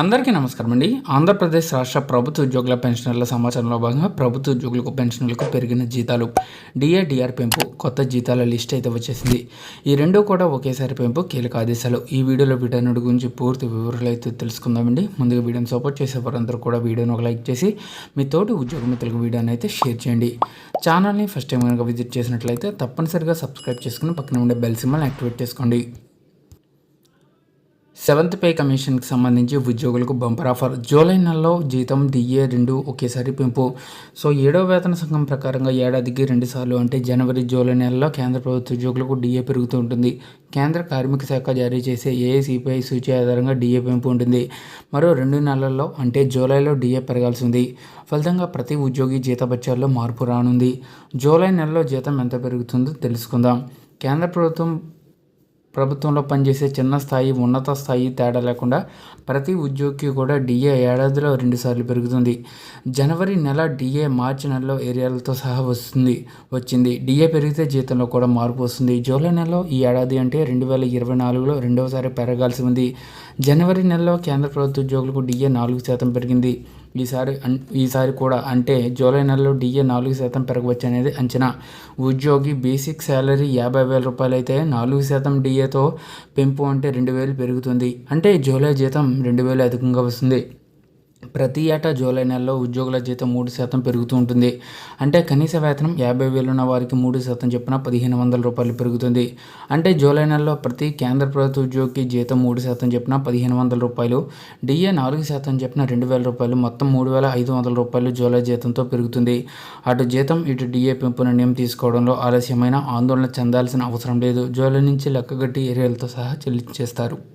అందరికీ నమస్కారం అండి. ఆంధ్రప్రదేశ్ రాష్ట్ర ప్రభుత్వ ఉద్యోగుల పెన్షనర్ల సమాచారంలో భాగంగా ప్రభుత్వ ఉద్యోగులకు పెన్షన్లకు పెరిగిన జీతాలు డిఏ పెంపు కొత్త జీతాల లిస్ట్ అయితే వచ్చేసింది. ఈ రెండూ కూడా ఒకేసారి పెంపు కీలక ఆదేశాలు. ఈ వీడియోలో వీటన్నిటి గురించి పూర్తి వివరాలు అయితే తెలుసుకుందామండి. ముందుగా వీడియోని సపోర్ట్ చేసే వారందరూ కూడా వీడియోని ఒక లైక్ చేసి మీ తోటి ఉద్యోగ మిత్రులకు వీడియోని అయితే షేర్ చేయండి. ఛానల్ని ఫస్ట్ టైం కనుక విజిట్ చేసినట్లయితే తప్పనిసరిగా సబ్స్క్రైబ్ చేసుకుని పక్కన ఉండే బెల్ సింబల్ యాక్టివేట్ చేసుకోండి. సెవెంత్ పే కమిషన్కి సంబంధించి ఉద్యోగులకు బంపర్ ఆఫర్. జూలై నెలలో జీతం డిఏ రెండు ఒకేసారి పెంపు. సో ఏడవ వేతన సంఘం ప్రకారంగా ఏడాదికి రెండుసార్లు అంటే జనవరి జూలై నెలలో కేంద్ర ప్రభుత్వ ఉద్యోగులకు డిఏ పెరుగుతూ ఉంటుంది. కేంద్ర కార్మిక శాఖ జారీ చేసే ఏఐసిపిఐ సూచి ఆధారంగా డిఏ పెంపు ఉంటుంది. మరో రెండు నెలల్లో అంటే జూలైలో డిఏ పెరగాల్సి ఉంది ఫలితంగా ప్రతి ఉద్యోగి జీతభత్యాల్లో మార్పు రానుంది. జూలై నెలలో జీతం ఎంత పెరుగుతుందో తెలుసుకుందాం. కేంద్ర ప్రభుత్వం ప్రభుత్వంలో పనిచేసే చిన్న స్థాయి ఉన్నత స్థాయి తేడా లేకుండా ప్రతి ఉద్యోగికి కూడా డిఏ ఏడాదిలో రెండుసార్లు పెరుగుతుంది. జనవరి నెల డిఏ మార్చి నెలలో ఏరియాలతో సహా వస్తుంది వచ్చింది. డిఏ పెరిగితే జీతంలో కూడా మార్పు వస్తుంది. జూలై నెలలో ఈ ఏడాది అంటే రెండు వేల ఇరవై నాలుగులో రెండవసారి పెరగాల్సి ఉంది. జనవరి నెలలో కేంద్ర ప్రభుత్వ ఉద్యోగులకు డిఏ నాలుగు శాతం పెరిగింది. ఈసారి ఈసారి కూడా అంటే జూలై నెలలో డిఏ నాలుగు శాతం పెరగవచ్చు అనేది అంచనా. ఉద్యోగి బేసిక్ శాలరీ యాభై వేల రూపాయలు అయితే నాలుగు శాతం డిఏతో పెంపు అంటే రెండు వేలు పెరుగుతుంది. అంటే జూలై జీతం రెండు వేలు అధికంగా వస్తుంది. ప్రతి ఏటా జూలై నెలలో ఉద్యోగుల జీతం మూడు శాతం పెరుగుతూ ఉంటుంది. అంటే కనీస వేతనం యాభై వేలు ఉన్న వారికి మూడు శాతం చొప్పున పదిహేను వందల రూపాయలు పెరుగుతుంది. అంటే జూలై నెలలో ప్రతి కేంద్ర ప్రభుత్వ ఉద్యోగికి జీతం మూడు శాతం చొప్పున పదిహేను వందల రూపాయలు డిఏ నాలుగు శాతం చొప్పున రెండు వేల రూపాయలు మొత్తం మూడు వేల ఐదు వందల రూపాయలు జూలై జీతంతో పెరుగుతుంది. అటు జీతం ఇటు డిఏ పెంపు నిర్ణయం తీసుకోవడంలో ఆలస్యమైన ఆందోళన చెందాల్సిన అవసరం లేదు. జూలై నుంచి లెక్కగట్టి ఏరియాలతో సహా చెల్లించేస్తారు.